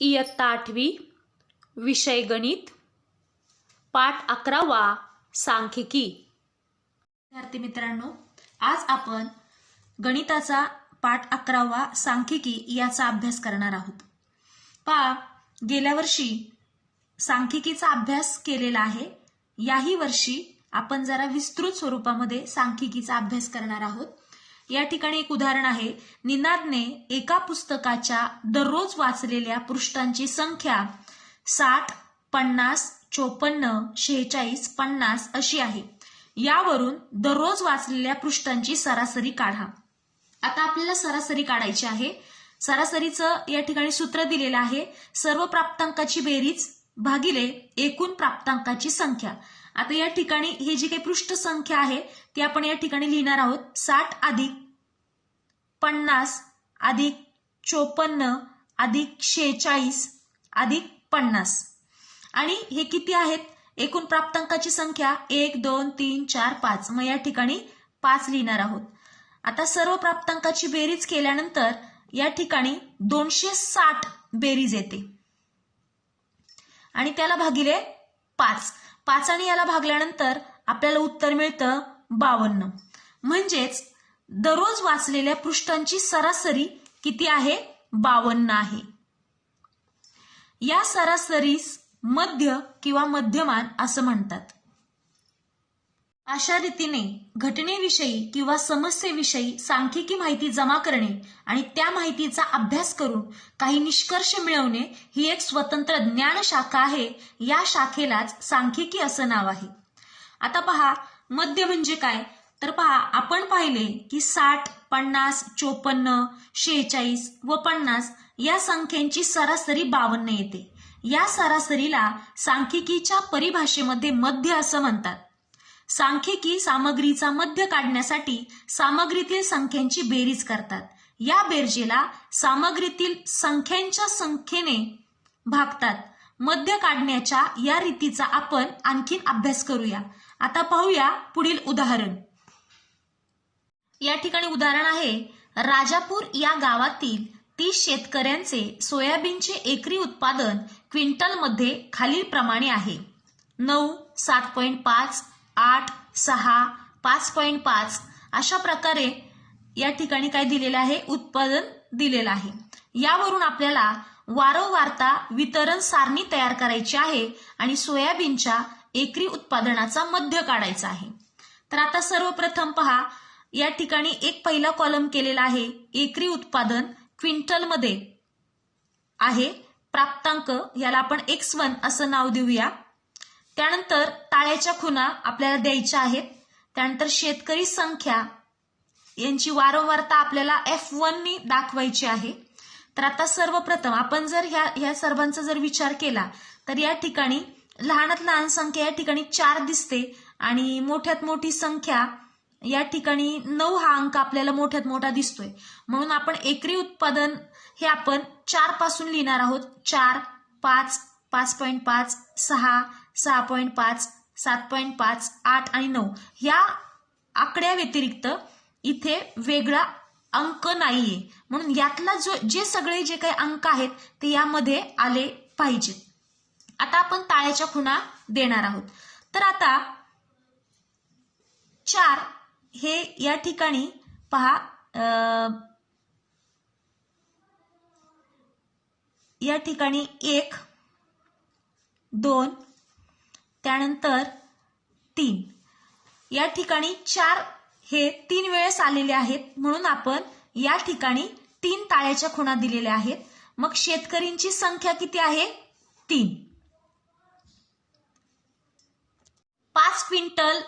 इयत्ता आठवी विषय गणित पाठ अकरावा सांख्यिकी. विद्यार्थी मित्रांनो आज आपण गणिताचा पाठ अकरावा सांख्यिकी याचा अभ्यास करणार आहोत. पा गेल्या वर्षी सांख्यिकीचा अभ्यास केलेला आहे. याही वर्षी आपण जरा विस्तृत स्वरूपामध्ये सांख्यिकीचा अभ्यास करणार आहोत. या ठिकाणी एक उदाहरण आहे. निनादने एका पुस्तकाच्या दररोज वाचलेल्या पृष्ठांची संख्या साठ पन्नास चोपन्न शेहेचाळीस पन्नास अशी आहे. यावरून दररोज वाचलेल्या पृष्ठांची सरासरी काढा. आता आपल्याला सरासरी काढायची आहे. सरासरीचं या ठिकाणी सूत्र दिलेलं आहे. सर्व प्राप्तांकाची बेरीज भागिले एकूण प्राप्तांकाची संख्या. आता या ठिकाणी हे जी काही पृष्ठ संख्या आहे ती आपण या ठिकाणी लिहिणार आहोत. साठ अधिक पन्नास अधिक चोपन्न अधिक शेहेचाळीस अधिक पन्नास. आणि हे किती आहेत? एकूण प्राप्तांकाची संख्या एक दोन तीन चार पाच. मग या ठिकाणी पाच लिहिणार आहोत. आता सर्व प्राप्तांकाची बेरीज केल्यानंतर या ठिकाणी दोनशे साठ बेरीज येते. आणि त्याला भागिले पाच. पाच आणि याला भागल्यानंतर आपल्याला उत्तर मिळतं बावन्न. म्हणजेच दररोज वाचलेल्या पृष्ठांची सरासरी किती आहे? बावन्न आहे. या सरासरीस मध्य किंवा मध्यमान असं म्हणतात. अशा रीतीने घटनेविषयी किंवा समस्येविषयी सांख्यिकी माहिती जमा करणे आणि त्या माहितीचा अभ्यास करून काही निष्कर्ष मिळवणे ही एक स्वतंत्र ज्ञान शाखा आहे. या शाखेलाच सांख्यिकी असं नाव आहे. आता पहा मध्य म्हणजे काय? तर पहा आपण पाहिले की साठ पन्नास चोपन्न शेहेचाळीस व पन्नास या संख्यांची सरासरी बावन्न येते. या सरासरीला सांख्यिकीच्या परिभाषेमध्ये मध्य असं म्हणतात. सांख्यिकी सामग्रीचा मध्य काढण्यासाठी सामग्रीतील संख्यांची बेरीज करतात. या बेरजेला सामग्रीतील संख्यांच्या संख्येने भागतात. मध्य काढण्याच्या या रीतीचा आपण आणखीन अभ्यास करूया. आता पाहूया पुढील उदाहरण. या ठिकाणी उदाहरण आहे. राजापूर या गावातील तीस शेतकऱ्यांचे सोयाबीनचे एकरी उत्पादन क्विंटलमध्ये खालीलप्रमाणे आहे. नऊ सात पॉईंट पाच आठ सहा पाच पॉईंट पाच अशा प्रकारे या ठिकाणी काय दिलेलं आहे? उत्पादन दिलेलं आहे. यावरून आपल्याला वारंवारता वितरण सारणी तयार करायची आहे आणि सोयाबीनच्या एकरी उत्पादनाचा मध्य काढायचा आहे. तर आता सर्वप्रथम पहा या ठिकाणी एक पहिला कॉलम केलेला आहे. एकरी उत्पादन क्विंटलमध्ये आहे. प्राप्तांक याला आपण एक्स वन असं नाव देऊया. त्यानंतर ताळ्याच्या खुणा आपल्याला द्यायच्या आहेत. त्यानंतर शेतकरी संख्या यांची वारंवारता आपल्याला एफ वननी दाखवायची आहे. तर आता सर्वप्रथम आपण जर ह्या ह्या सर्वांचा जर विचार केला तर या ठिकाणी लहानात लहान संख्या या ठिकाणी चार दिसते आणि मोठ्यात मोठी संख्या या ठिकाणी नऊ हा अंक आपल्याला मोठ्यात मोठा दिसतोय. म्हणून आपण एकरी उत्पादन हे आपण चारपासून लिहिणार आहोत. चार पाच पाच पॉईंट पाच सहा सहा पॉईंट पाच सात पॉईंट पाच आठ आणि नऊ. या आकड्या व्यतिरिक्त इथे वेगळा अंक नाहीये. म्हणून यातला जो जे सगळे जे काही अंक आहेत ते यामध्ये आले पाहिजेत आता आपण ताळ्याच्या खुणा देणार आहोत. तर आता चार हे या ठिकाणी पहा या ठिकाणी एक दोन त्यानंतर तीन. या ठिकाणी चार हे तीन वेळेस आलेले आहेत म्हणून आपण या ठिकाणी तीन ताळ्याच्या खुणा दिलेल्या आहेत. मग शेतकरींची संख्या किती आहे? तीन. पाच क्विंटल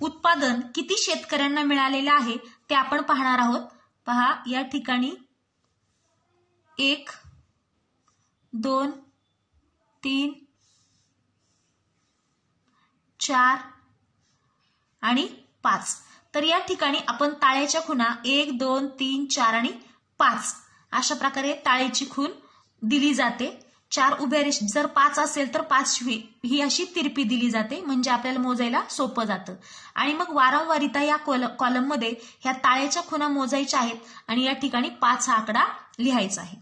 उत्पादन किती शेतकऱ्यांना मिळालेलं आहे ते आपण पाहणार आहोत. पहा या ठिकाणी एक दोन तीन चार आणि पाच. तर या ठिकाणी आपण ताळ्याच्या खुणा एक दोन तीन चार आणि पाच अशा प्रकारे ताळेची खून दिली जाते. चार उभ्या रेष जर पाच असेल तर पाचवी ही अशी तिरपी दिली जाते म्हणजे आपल्याला मोजायला सोपं जातं. आणि मग वारंवारिता या कॉलममध्ये ह्या ताळ्याच्या खुणा मोजायच्या आहेत आणि या ठिकाणी पाच हा आकडा लिहायचा आहे.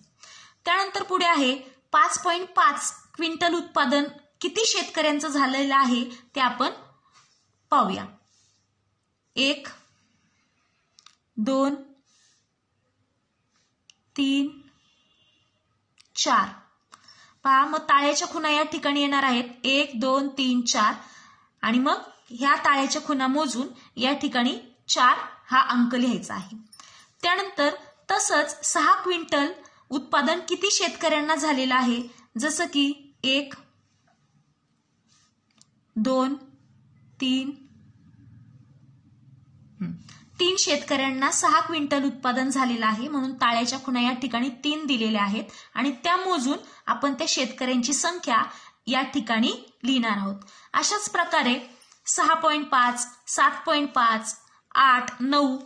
त्यानंतर पुढे आहे पाच पॉईंट पाच क्विंटल उत्पादन किती शेतकऱ्यांचं झालेलं आहे ते आपण पाहूया. एक दोन तीन चार. पहा मग ताळ्याच्या खुणा या ठिकाणी येणार आहेत. एक दोन तीन चार. आणि मग ह्या ताळ्याच्या खुणा मोजून या ठिकाणी चार हा अंक लिहायचा आहे. त्यानंतर तसंच सहा क्विंटल उत्पादन किती शेतकऱ्यांना झालेलं आहे? जसं की एक दोन तीन. तीन शेतकऱ्यांना सहा क्विंटल उत्पादन झालेलं आहे म्हणून ताळ्याच्या खुणा या ठिकाणी तीन दिलेल्या आहेत आणि त्या मोजून आपण त्या शेतकऱ्यांची संख्या या ठिकाणी लिहिणार आहोत. अशाच प्रकारे सहा पॉईंट पाच सात पॉईंट पाच आठ नऊ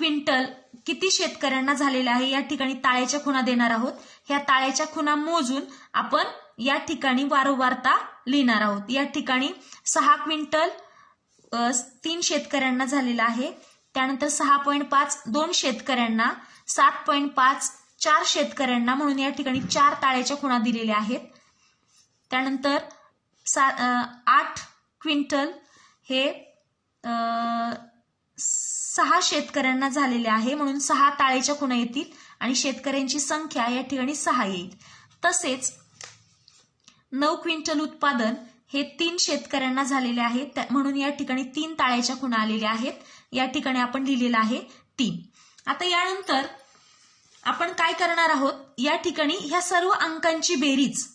क्विंटल किती शेतकऱ्यांना झालेलं आहे? या ठिकाणी ताळ्याच्या खुणा देणार आहोत. ह्या ताळ्याच्या खुणा मोजून आपण या ठिकाणी वारंवारता लिहिणार आहोत. या ठिकाणी सहा क्विंटल तीन शेतकऱ्यांना झालेला आहे. त्यानंतर सहा पॉईंट पाच दोन शेतकऱ्यांना सात पॉईंट पाच चार शेतकऱ्यांना म्हणून या ठिकाणी चार ताळ्याच्या खुणा दिलेल्या आहेत. त्यानंतर सा आठ क्विंटल हे सहा शेतकऱ्यांना झालेले आहे म्हणून सहा ताळेच्या खुणा येतील आणि शेतकऱ्यांची संख्या या ठिकाणी सहा येईल. तसेच नऊ क्विंटल उत्पादन हे तीन शेतकऱ्यांना झालेले आहे. त्या- म्हणून या ठिकाणी तीन ताळ्याच्या खुणा आलेल्या आहेत. या ठिकाणी आपण लिहिलेलं आहे तीन. आता यानंतर आपण काय करणार आहोत? या ठिकाणी ह्या सर्व अंकांची बेरीज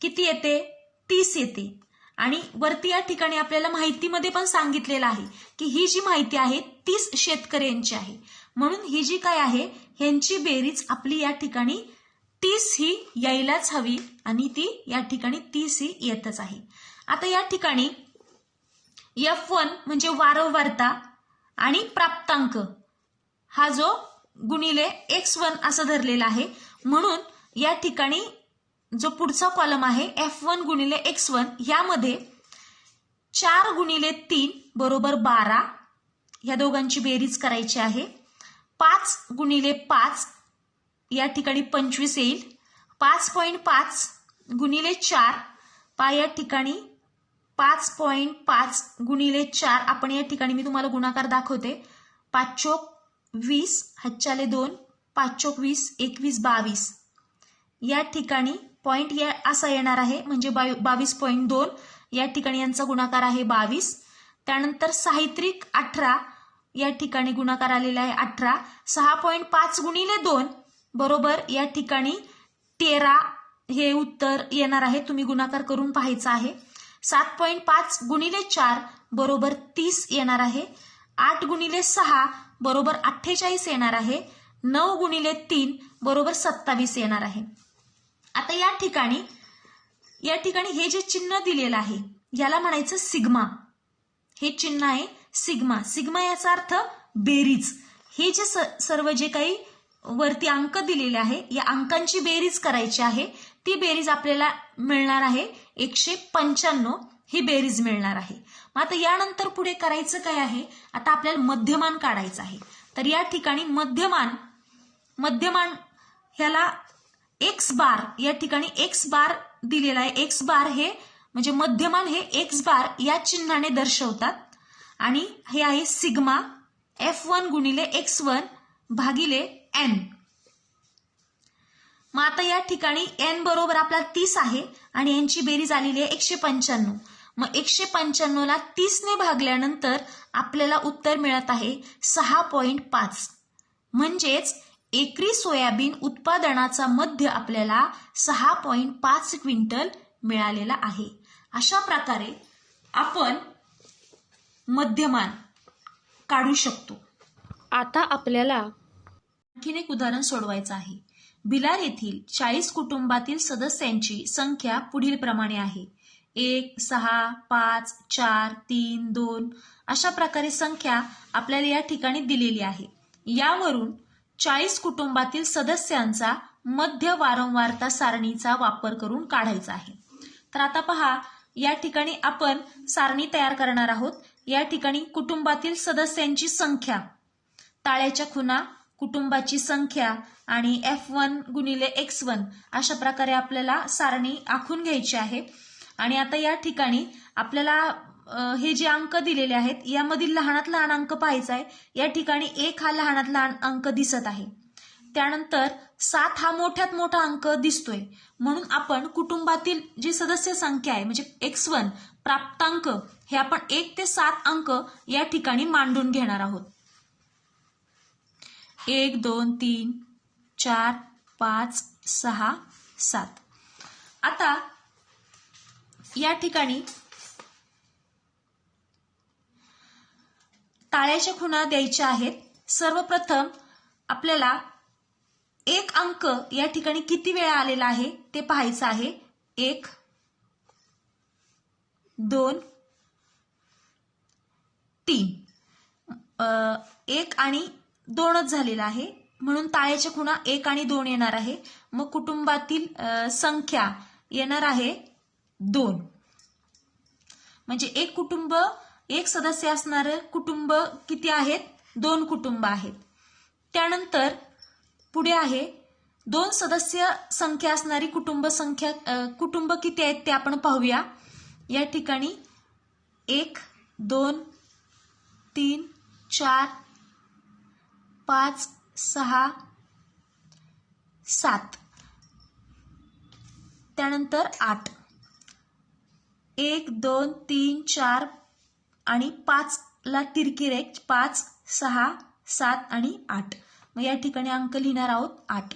किती येते? तीस येते. आणि वरती या ठिकाणी आपल्याला माहितीमध्ये पण सांगितलेलं आहे की ही जी माहिती आहे तीस शेतकऱ्यांची आहे. म्हणून ही जी काय आहे ह्यांची बेरीज आपली या ठिकाणी तीस ही यायलाच हवी आणि ती या ठिकाणी तीस ही येतच आहे. आता या ठिकाणी एफ वन म्हणजे वारंवारता आणि प्राप्तांक हा जो गुणिले एक्स वन असं धरलेला आहे. म्हणून या ठिकाणी जो पुढचा कॉलम आहे एफ वन गुणिले एक्स वन यामध्ये चार गुणिले तीन बरोबर बारा या दोघांची बेरीज करायची आहे. पाच गुणिले पाच या ठिकाणी पंचवीस येईल. पाच पॉईंट पाच गुणिले चार पा या ठिकाणी पाच पॉईंट पाच गुणिले चार आपण या ठिकाणी मी तुम्हाला गुणाकार दाखवते. पाच चोक वीस हच्चाले दोन पाच चोक वीस एकवीस बावीस. या ठिकाणी पॉईंट या असा येणार आहे. म्हणजे बावीस पॉईंट दोन. या ठिकाणी यांचा गुणाकार आहे बावीस. त्यानंतर साहित्रिक अठरा. या ठिकाणी गुणाकार आलेला आहे अठरा. सहा पॉईंट पाच गुणिले दोन. बरोबर? या ठिकाणी तेरा हे उत्तर येणार आहे. तुम्ही गुणाकार करून पाहायचं आहे. सात पॉईंट पाच गुणिले चार. बरोबर? तीस येणार आहे. आठ गुणिले सहा. बरोबर? अठ्ठेचाळीस येणार आहे. नऊ गुणिले तीन. बरोबर? सत्तावीस येणार आहे. आता या ठिकाणी या ठिकाणी हे जे चिन्ह दिलेलं आहे याला म्हणायचं सिग्मा. हे चिन्ह आहे सिग्मा. सिग्मा याचा अर्थ बेरीज. हे जे स- सर्व जे काही वरती अंक दिलेले आहे या अंकांची बेरीज करायची आहे ती बेरीज आपल्याला मिळणार आहे एकशे पंच्याण्णव ही बेरीज मिळणार आहे. मग आता यानंतर पुढे करायचं काय आहे? आता आपल्याला मध्यमान काढायचं आहे. तर या ठिकाणी मध्यमान मध्यमान ह्याला एक्स बार या ठिकाणी एक्स बार दिलेला आहे. एक्स बार हे म्हणजे मध्यमान हे एक्स बार या चिन्हाने दर्शवतात. आणि हे आहे सिग्मा एफ वन गुणिले एक्स वन भागिले एन मग आता या ठिकाणी एन बरोबर आपला तीस आहे आणि यांची बेरीज आलेली आहे एकशे पंच्याण्णव. मग एकशे पंच्याण्णवला तीसने भागल्यानंतर आपल्याला उत्तर मिळत आहे सहा पॉईंट पाच. म्हणजेच एकरी सोयाबीन उत्पादनाचा मध्य आपल्याला सहा पॉईंट पाच क्विंटल मिळालेला आहे. अशा प्रकारे आपण मध्यमान काढू शकतो. आता आपल्याला आणखीन एक उदाहरण सोडवायचं आहे. भिलार येथील चाळीस कुटुंबातील सदस्यांची संख्या पुढील प्रमाणे आहे. एक सहा पाच चार तीन दोन अशा प्रकारे संख्या आपल्याला या ठिकाणी दिलेली आहे. यावरून चाळीस कुटुंबातील सदस्यांचा मध्य वारंवारता सारणीचा वापर करून काढायचा आहे. तर आता पहा या ठिकाणी आपण सारणी तयार करणार आहोत. या ठिकाणी कुटुंबातील सदस्यांची संख्या ताळ्याच्या खुना कुटुंबाची संख्या आणि एफ वन गुणिले एक्स वन अशा प्रकारे आपल्याला सारणी आखून घ्यायची आहे. आणि आता या ठिकाणी आपल्याला हे जे अंक दिलेले आहेत यामधील लहानात लहान अंक पाहायचा आहे. या ठिकाणी एक हा लहानात लहान अंक दिसत आहे. त्यानंतर सात हा मोठ्यात मोठा अंक दिसतोय. म्हणून आपण कुटुंबातील जी सदस्य संख्या आहे म्हणजे एक्स वन प्राप्तांक हे आपण एक ते सात अंक या ठिकाणी मांडून घेणार आहोत. एक दोन तीन चार पाच सहा सात. आता या ठिकाणी टाळ्याच्या खुणा द्यायच्या आहेत. सर्वप्रथम आपल्याला एक अंक या ठिकाणी किती वेळा आलेला आहे ते पाहायचं आहे. एक दोन तीन. एक आणि दोनच झालेला आहे. म्हणून ताळ्याच्या खुणा एक आणि दोन येणार आहे. मग कुटुंबातील संख्या येणार आहे दोन. म्हणजे एक कुटुंब एक सदस्य असणारं कुटुंब किती आहेत? दोन कुटुंब आहेत. त्यानंतर पुढे आहे दोन सदस्य संख्या असणारी कुटुंब संख्या कुटुंब किती आहेत ते आपण पाहूया. या ठिकाणी एक दोन तीन चार पाच सहा सात. त्यानंतर आठ. एक दोन तीन चार आणि पाचला तिरकी रेख पाच सहा सात आणि आठ. मग या ठिकाणी अंक लिहिणार आहोत आठ.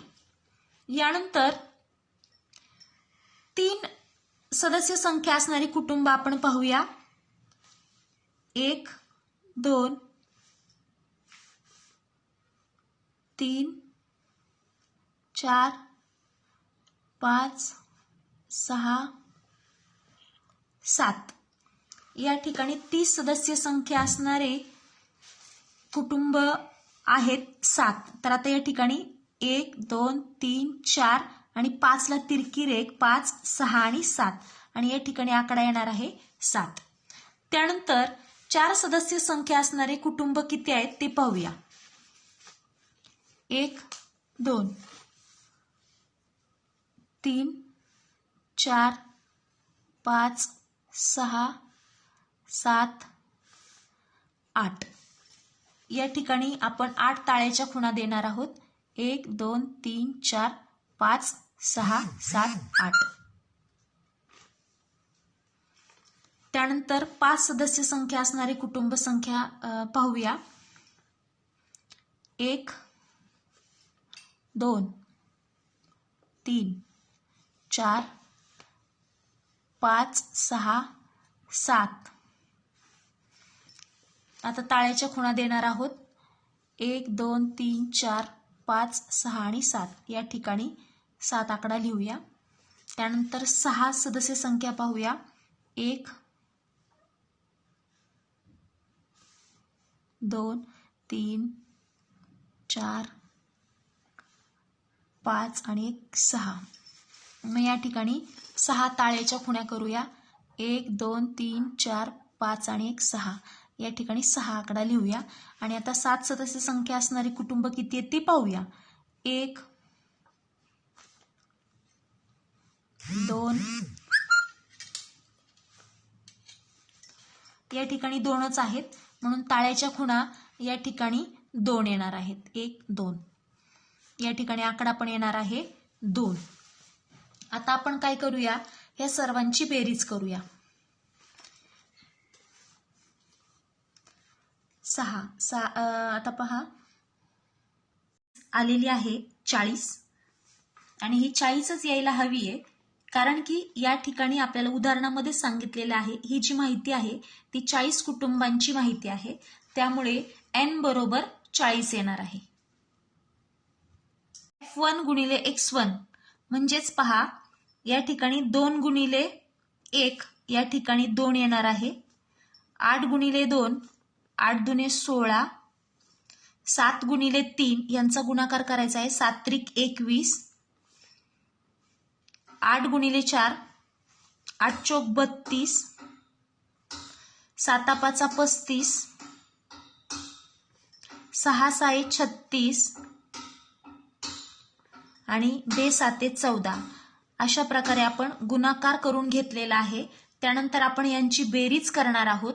यानंतर तीन सदस्य संख्या असणारी कुटुंब आपण पाहूया. एक दोन तीन चार पाच सहा सात. या ठिकाणी तीस सदस्य संख्या असणारे कुटुंब आहेत सात. तर आता या ठिकाणी एक दोन तीन चार आणि पाचला तिरकी रेख पाच सहा आणि सात. आणि या ठिकाणी आकडा येणार आहे सात. त्यानंतर चार सदस्य संख्या असणारे कुटुंब किती आहेत ते पाहूया. एक दोन तीन चार पाच सहा सात आठ. या ठिकाणी आपण आठ ताळ्याच्या खुणा देणार आहोत. एक दोन तीन चार पाच सहा सात आठ. त्यानंतर पाच सदस्य संख्या असणारी कुटुंब संख्या पाहूया. एक दोन तीन चार पाच सहा सात. आता ताळ्याच्या खुणा देणार आहोत. एक दोन तीन चार पाच सहा आणि सात. या ठिकाणी सात आकडा लिहूया. त्यानंतर सहा सदस्य संख्या पाहूया. एक दोन तीन चार पाच आणि एक सहा. मग या ठिकाणी सहा ताळ्याच्या खुण्या करूया. एक दोन तीन चार पाच आणि एक सहा. या ठिकाणी सहा आकडा लिहूया. आणि आता सात सदस्य संख्या असणारी कुटुंब किती आहेत ते पाहूया. एक दोन या ठिकाणी दोनच आहेत. म्हणून ताळ्याच्या खुणा या ठिकाणी दोन येणार आहेत. एक दोन. या ठिकाणी आकडा पण येणार आहे दोन. आता आपण काय करूया? या सर्वांची बेरीज करूया. सहा सा आता पहा. आलेली आहे चाळीस. आणि ही चाळीसच यायला हवी आहे. कारण की या ठिकाणी आपल्याला उदाहरणामध्ये सांगितलेलं आहे ही जी माहिती आहे ती चाळीस कुटुंबांची माहिती आहे. त्यामुळे एन बरोबर चाळीस येणार आहे. एफ वन गुणिले एक्स वन म्हणजेच पहा या ठिकाणी दोन गुणिले एक या ठिकाणी दोन येणार आहे. आठ गुणिले दोन आठ दुने सोळा सात गुणिले तीन यांचा गुणाकार करायचा आहे. सात त्रिक एकवीस आठ गुणिले चार आठ चौक बत्तीस साता पाचा पस्तीस सहा साये छत्तीस आणि बे साते चौदा. अशा प्रकारे आपण गुणाकार करून घेतलेला आहे. त्यानंतर आपण यांची बेरीज करणार आहोत.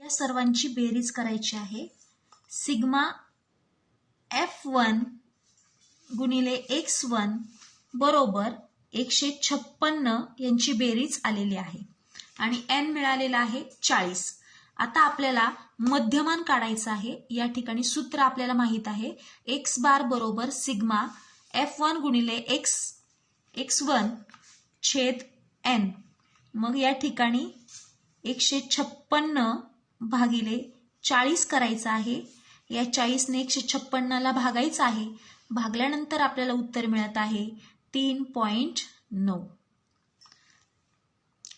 या सर्वांची बेरीज करायची आहे. सिग्मा एफ वन गुणिले एक्स वन बरोबर एकशे छप्पन्न यांची बेरीज आलेली आहे. आणि एन मिळालेला आहे चाळीस. आता आपल्याला मध्यमान काढायचं आहे. या ठिकाणी सूत्र आपल्याला माहीत आहे. एक्स बार बरोबर सिग्मा एफ वन गुणिले एक्स एक्स वन छेद एन. मग या ठिकाणी एकशे छप्पन्न भागिले चाळीस करायचं आहे. या चाळीसने एकशे छप्पन्नला भागायचं आहे. भागल्यानंतर आपल्याला उत्तर मिळत आहे तीन पॉइंट नऊ.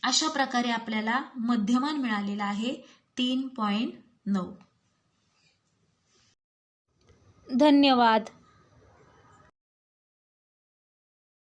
अशा प्रकारे आपल्याला मध्यमान मिळालेला आहे तीन पॉइंट नऊ. धन्यवाद.